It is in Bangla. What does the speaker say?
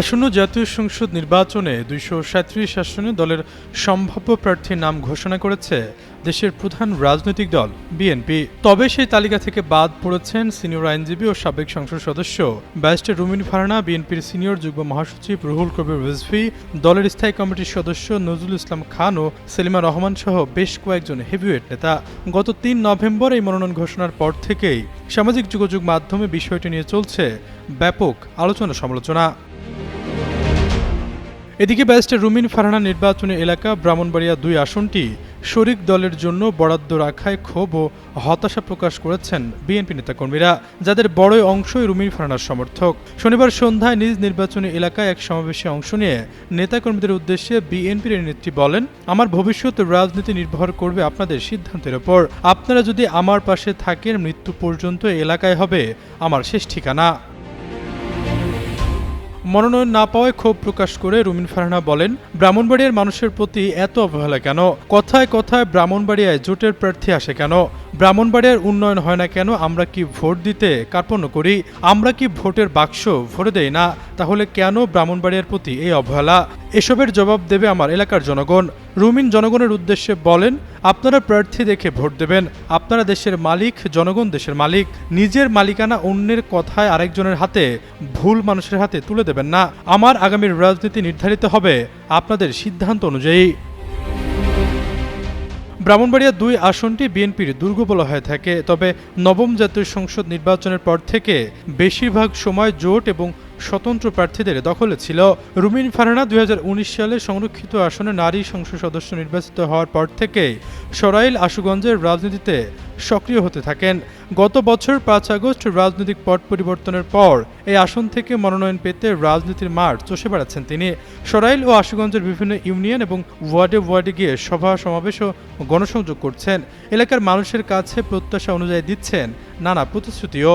আসন্ন জাতীয় সংসদ নির্বাচনে দুইশো সাঁত্রিশ আসনে দলের সম্ভাব্য প্রার্থীর নাম ঘোষণা করেছে দেশের প্রধান রাজনৈতিক দল, বিএনপি। তবে সেই তালিকা থেকে বাদ পড়েছেন সিনিয়র আইনজীবী ও সাবেক সংসদ সদস্য। ব্যারিস্টার রুমিন ফারহানা বিএনপির সিনিয়র যুগ্ম মহাসচিব রুহুল কবির রিজভি, দলের স্থায়ী কমিটির সদস্য নজরুল ইসলাম খান ও সেলিমা রহমান সহ বেশ কয়েকজন হেভিওয়েট নেতা। গত তিন নভেম্বর এই মনোনয়ন ঘোষণার পর থেকেই সামাজিক যোগাযোগ মাধ্যমে বিষয়টি নিয়ে চলছে ব্যাপক আলোচনা সমালোচনা এদিকে ব্যারিস্টার রুমিন ফারহানা নির্বাচনী এলাকা ব্রাহ্মণবাড়িয়া দুই আসনটি শরিক দলের জন্য বরাদ্দ রাখায় ক্ষোভ ও হতাশা প্রকাশ করেছেন বিএনপি নেতাকর্মীরা, যাদের বড় অংশই রুমিন ফারহানার সমর্থক। শনিবার সন্ধ্যায় নিজ নির্বাচনী এলাকায় এক সমাবেশে অংশ নিয়ে নেতাকর্মীদের উদ্দেশ্যে বিএনপির নেত্রী বলেন, আমার ভবিষ্যৎ রাজনীতি নির্ভর করবে আপনাদের সিদ্ধান্তের ওপর। আপনারা যদি আমার পাশে থাকেন, মৃত্যু পর্যন্ত এলাকায় হবে আমার শেষ ঠিকানা। মনোনয়ন না পাওয়ায় ক্ষোভ প্রকাশ করে রুমিন ফারহানা বলেন, ব্রাহ্মণবাড়িয়ার মানুষের প্রতি এত অবহেলা কেন? কথায় কথায় ব্রাহ্মণবাড়িয়ায় জোটের প্রার্থী আসে কেন? ব্রাহ্মণবাড়িয়ার উন্নয়ন হয় না কেন? আমরা কি ভোট দিতে কার্পণ্য করি? আমরা কি ভোটের বাক্স ভরে দেই না? তাহলে কেন ব্রাহ্মণবাড়িয়ার প্রতি এই অবহেলা? এসবের জবাব দেবে আমার এলাকার জনগণ। রুমিন জনগণের উদ্দেশ্যে বলেন, আপনারা প্রার্থী দেখে ভোট দেবেন। আপনারা দেশের মালিক, জনগণ দেশের মালিক। নিজের মালিকানা অন্যের কথায় আরেকজনের হাতে, ভুল মানুষের হাতে তুলে দেবেন না। আমার আগামীর রাজনীতি নির্ধারিত হবে আপনাদের সিদ্ধান্ত অনুযায়ী। ব্রাহ্মণবাড়িয়া দুই আসনটি বিএনপির দুর্গ বলা হয়ে থাকে। তবে নবম জাতীয় সংসদ নির্বাচনের পর থেকে বেশিরভাগ সময় জোট এবং স্বতন্ত্র প্রার্থীদের দখলে ছিল। রুমিন ফারহানা দুই সালে সংরক্ষিত আসনে নারী সংসদ সদস্য নির্বাচিত হওয়ার পর থেকে সরাইল আশুগঞ্জের রাজনীতিতে সক্রিয় হতে থাকেন। গত বছর পাঁচ আগস্ট রাজনৈতিক পট পরিবর্তনের পর এই আসন থেকে মনোনয়ন পেতে রাজনীতির মাঠ চষে বেড়াচ্ছেন তিনি। সরাইল ও আশুগঞ্জের বিভিন্ন ইউনিয়ন এবং ওয়ার্ডে ওয়ার্ডে গিয়ে সভা, সমাবেশ ও গণসংযোগ করছেন। এলাকার মানুষের কাছে প্রত্যাশা অনুযায়ী দিচ্ছেন নানা প্রতিশ্রুতিও।